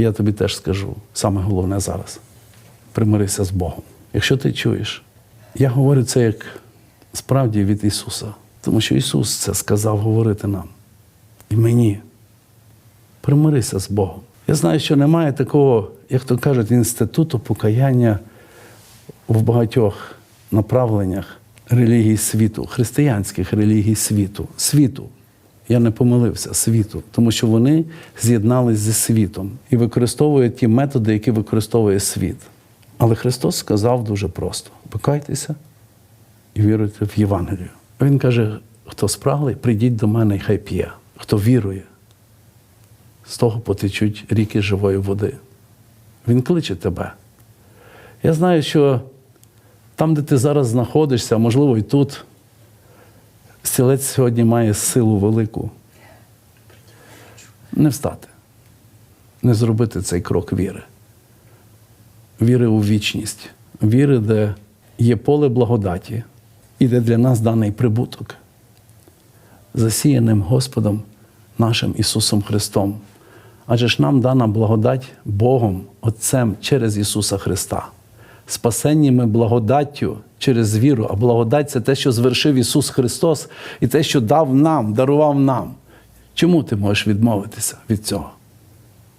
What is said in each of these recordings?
І я тобі теж скажу, саме головне зараз примирися з Богом. Якщо ти чуєш, я говорю це як справді від Ісуса, тому що Ісус це сказав говорити нам і мені. Примирися з Богом. Я знаю, що немає такого, як то кажуть, інституту покаяння в багатьох направленнях релігій світу, християнських релігій світу. Світу. Я не помилився світу, тому що вони з'єднались зі світом і використовують ті методи, які використовує світ. Але Христос сказав дуже просто: покайтеся і віруйте в Євангелію. Він каже: хто спраглий, прийдіть до мене і хай п'є. Хто вірує, з того потечуть ріки живої води. Він кличе тебе. Я знаю, що там, де ти зараз знаходишся, можливо і тут, стілець сьогодні має силу велику. Не встати, не зробити цей крок віри. Віри у вічність, віри, де є поле благодаті, і де для нас даний прибуток, засіяним Господом нашим Ісусом Христом. Адже ж нам дана благодать Богом, Отцем через Ісуса Христа. Спасенні ми благодаттю через віру, а благодать це те, що звершив Ісус Христос, і те, що дав нам, дарував нам. Чому ти можеш відмовитися від цього?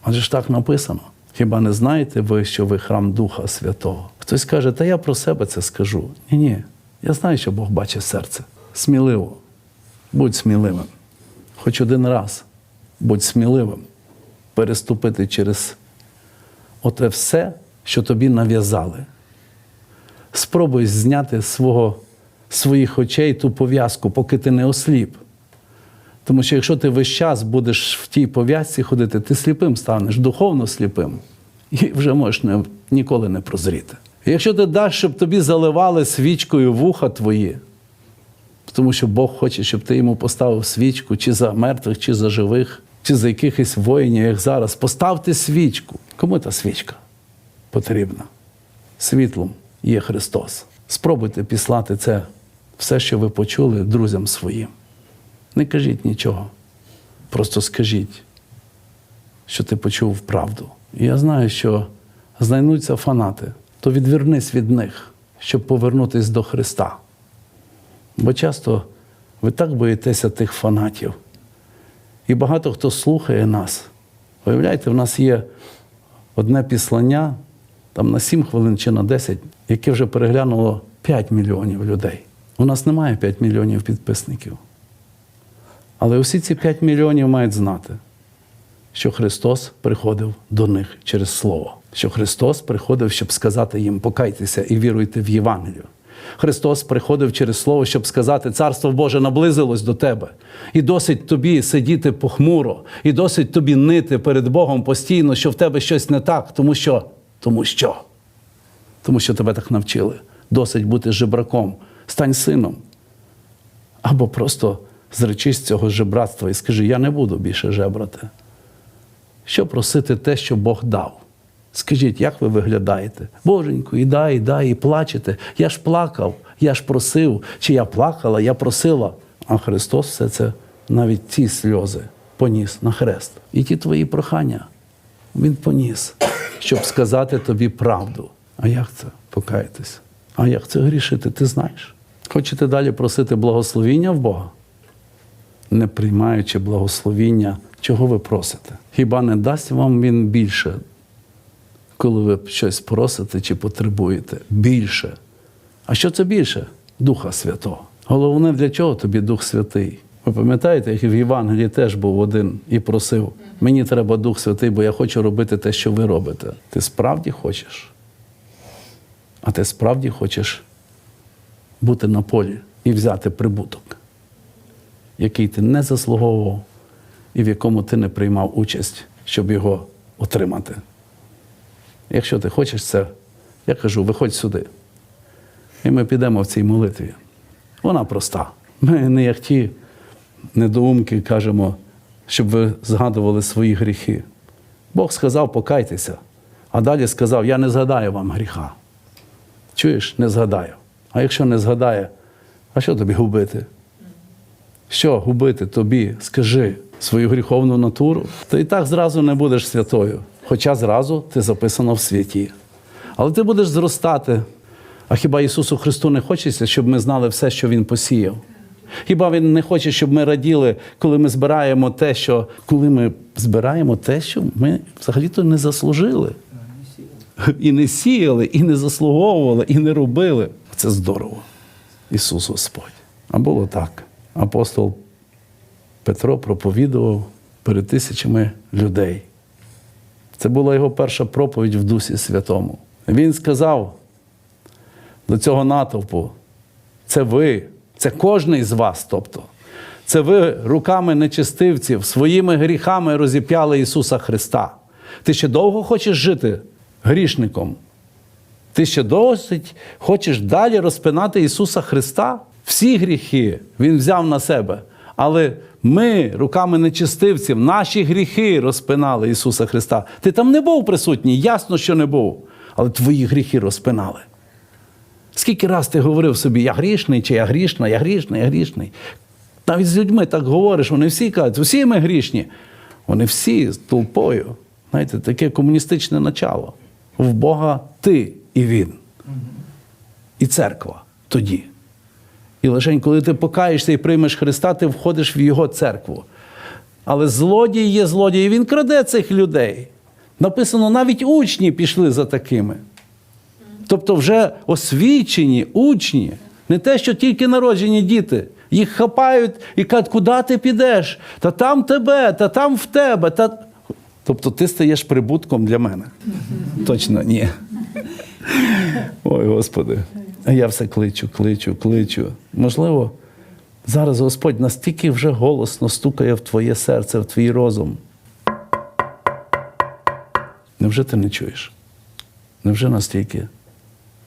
Адже ж так написано. Хіба не знаєте ви, що ви храм Духа Святого? Хтось каже, та я про себе це скажу. Ні, ні. Я знаю, що Бог бачить серце. Сміливо. Будь сміливим. Хоч один раз будь сміливим переступити через оте все, що тобі нав'язали. Спробуй зняти з свого, своїх очей ту пов'язку, поки ти не осліп. Тому що якщо ти весь час будеш в тій пов'язці ходити, ти сліпим станеш, духовно сліпим, і вже можеш не, ніколи не прозріти. Якщо ти даш, щоб тобі заливали свічкою вуха твої, тому що Бог хоче, щоб ти йому поставив свічку чи за мертвих, чи за живих, чи за якихось воїнів, як зараз. Поставте свічку. Кому та свічка потрібна? Світлом є Христос. Спробуйте післати це все, що ви почули друзям своїм. Не кажіть нічого. Просто скажіть, що ти почув правду. І я знаю, що знайдуться фанати, то відвернись від них, щоб повернутися до Христа. Бо часто ви так боїтеся тих фанатів. І багато хто слухає нас. Виявляєте, в нас є одне післання, там на 7 хвилин чи на 10, яке вже переглянуло 5 мільйонів людей. У нас немає 5 мільйонів підписників. Але усі ці 5 мільйонів мають знати, що Христос приходив до них через Слово, що Христос приходив, щоб сказати їм покайтеся і віруйте в Євангелію. Христос приходив через Слово, щоб сказати, Царство Боже наблизилось до тебе. І досить тобі сидіти похмуро, і досить тобі нити перед Богом постійно, що в тебе щось не так, тому що, тому що, тому що тебе так навчили. Досить бути жебраком, стань сином. Або просто зречись цього жебратства і скажи, я не буду більше жебрати. Що просити те, що Бог дав? Скажіть, як ви виглядаєте? Боженько, і дай, і дай, і плачете. Я ж плакав, я ж просив, чи я плакала, я просила. А Христос все це, навіть ці сльози, поніс на хрест. І ті твої прохання Він поніс, щоб сказати тобі правду. А як це покаятись? А як це грішити? Ти знаєш? Хочете далі просити благословіння в Бога? Не приймаючи благословіння, чого ви просите? Хіба не дасть вам він більше, коли ви щось просите чи потребуєте? Більше. А що це більше? Духа Святого. Головне, для чого тобі Дух Святий? Ви пам'ятаєте, як в Євангелії теж був один і просив: мені треба Дух Святий, бо я хочу робити те, що ви робите. Ти справді хочеш? А ти справді хочеш бути на полі і взяти прибуток, який ти не заслуговував і в якому ти не приймав участь, щоб його отримати. Якщо ти хочеш це, я кажу, виходь сюди. І ми підемо в цій молитві. Вона проста. Ми не як ті недоумки кажемо, щоб ви згадували свої гріхи. Бог сказав, покайтеся, а далі сказав, я не згадаю вам гріха. Чуєш, не згадаю. А якщо не згадає, а що тобі губити? Що губити тобі? Скажи свою гріховну натуру, то і так зразу не будеш святою. Хоча зразу ти записано в святі. Але ти будеш зростати. А хіба Ісусу Христу не хочеться, щоб ми знали все, що Він посіяв? Хіба Він не хоче, щоб ми раділи, коли ми збираємо те, що коли ми збираємо те, що ми взагалі-то не заслужили? І не сіяли, і не заслуговували, і не робили. Це здорово. Ісус Господь. А було так. Апостол Петро проповідував перед тисячами людей. Це була його перша проповідь в Дусі Святому. Він сказав до цього натовпу: це ви, це кожний з вас. Тобто, це ви руками нечистивців, своїми гріхами розіп'яли Ісуса Христа. Ти ще довго хочеш жити грішником? Ти ще досить хочеш далі розпинати Ісуса Христа? Всі гріхи Він взяв на себе. Але ми руками нечистивців, наші гріхи розпинали Ісуса Христа. Ти там не був присутній, ясно, що не був. Але твої гріхи розпинали. Скільки раз ти говорив собі, я грішний, чи я грішна, я грішний, я грішний. Навіть з людьми так говориш, вони всі кажуть, всі ми грішні. Вони всі з толпою. Знаєте, таке комуністичне начало. В Бога ти і Він. І церква тоді. І лише коли ти покаєшся і приймеш Христа, ти входиш в Його церкву. Але злодій є злодій, і він краде цих людей. Написано, навіть учні пішли за такими. Тобто вже освічені учні, не те, що тільки народжені діти. Їх хапають і кажуть, куди ти підеш? Та там тебе, та там в тебе. Та... Тобто ти стаєш прибутком для мене. Точно ні. Ой, Господи. А я все кличу, кличу, кличу. Можливо, зараз Господь настільки вже голосно стукає в твоє серце, в твій розум. Невже ти не чуєш? Невже настільки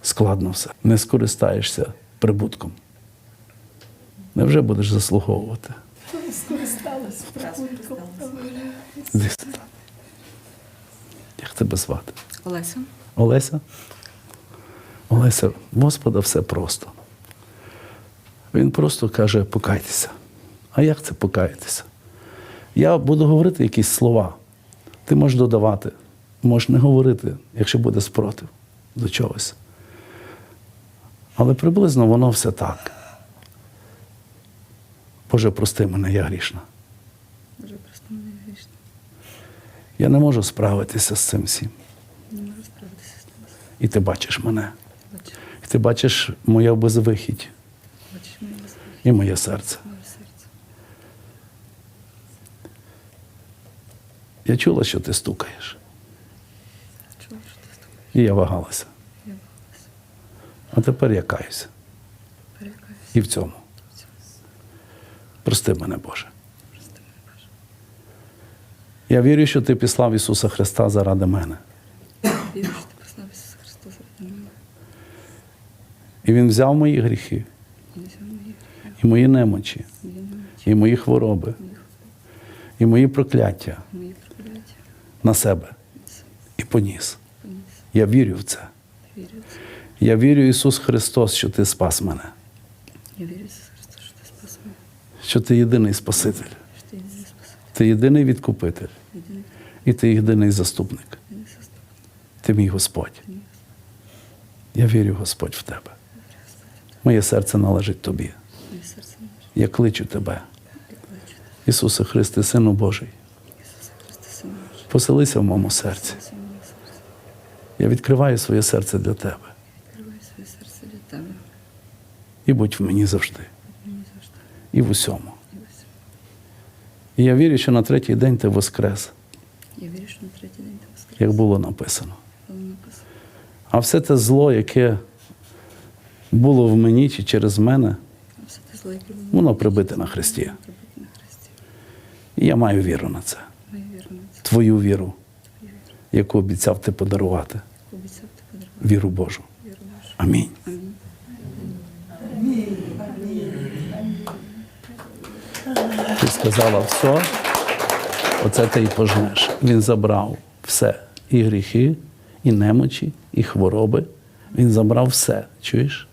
складно все? Не скористаєшся прибутком? Невже будеш заслуговувати? Скористалась прибутком. Як тебе звати? Олеся. Олеся? Олеся, Господа все просто. Він просто каже, покайтеся. А як це покаятися? Я буду говорити якісь слова. Ти можеш додавати, можеш не говорити, якщо буде спротив до чогось. Але приблизно воно все так. Боже, прости мене, я грішна. Дуже просто мене грішно. Я не можу справитися з цим всім. Не можу справитися з тим. І ти бачиш мене. Бачиш, І ти бачиш моє безвихідь бачиш моє безпеки, і моє серце. моє серце. Я чула, що ти стукаєш. Чула, що ти стукаєш. І. Я вагалася. А тепер я каюся. І в цьому. Прости мене, Боже. Я вірю, що ти післав Ісуса Христа заради мене. Вірю, що ти послав Ісуса Христа заради мене. І Він взяв мої гріхи, І мої немочі, і мої хвороби, і мої прокляття на себе і поніс. Я вірю в це. Я вірю, Ісус Христос, що Ти спас мене, Я вірю в Ісуса Христа, що ти спас мене. що Ти єдиний Спаситель, Що ти єдиний спаситель. Ти єдиний відкупитель, Єдиний і Ти єдиний заступник. єдиний заступник. Ти мій Господь. Господь. Я вірю, Господь, в Тебе. Вірю, Господь. Моє серце належить Тобі. Моє серце може. Я кличу Тебе, Я кличу. Ісусе Христе, Сину Божий. Поселися в моєму серці. Я відкриваю своє серце для Тебе. Відкривай своє серце для тебе. І будь в мені завжди, і в усьому. І я вірю, що на третій день ти воскрес, Я вірю, що на третій день ти воскрес. як було написано. А все те зло, яке було в мені чи через мене, воно прибите на Христі. І я маю віру на це. Твою віру, яку обіцяв ти подарувати. Віру Божу. Амінь. Ти сказала все, оце ти і пожнеш. Він забрав все. І гріхи, і немочі, і хвороби. Він забрав все. Чуєш?